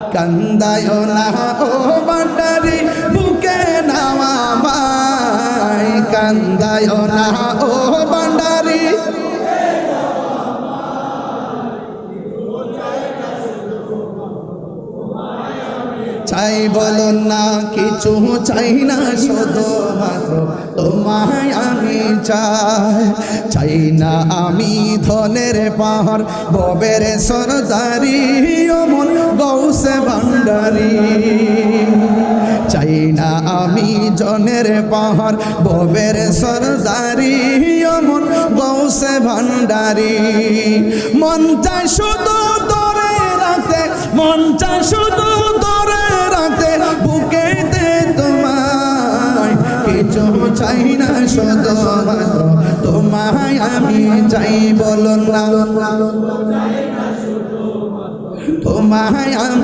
কান্দায় না, ও বাটারি, বুকে নামা মাই। কান্দায় না, ও বান্ডারি চাই বলো না, কিছু চাই না, শুধু মাত্র তোমায় আমি চাই। চাই না আমি ধনের পাহাড়, ববের সরদারি। ভান্ডারি। চাই না আমি জনের পাহাড়, ববের সরদারি, অমন গৌসে ভান্ডারি। মন চায় শুধু তোরে রাখতে মন চায় শুধু তোরে রাখতে বুকেতে তোমায়। কিছু চাই না শুধু তোমায় আমি চাই বলো না। তোমায় আমি